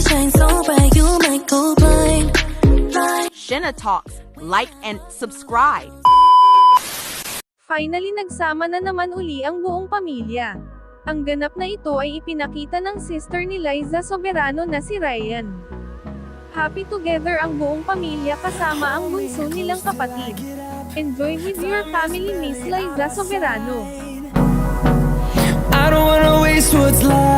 shine so bright, you might go blind. blind. Shenna Talks. Like and subscribe. Finally nagsama na naman uli ang buong pamilya. Ang ganap na ito ay ipinakita ng sister ni Liza Soberano na si Ryan. Happy together ang buong pamilya kasama ang bunso nilang kapatid. Enjoy with your family Miss Liza Soberano. I don't wanna waste what's left.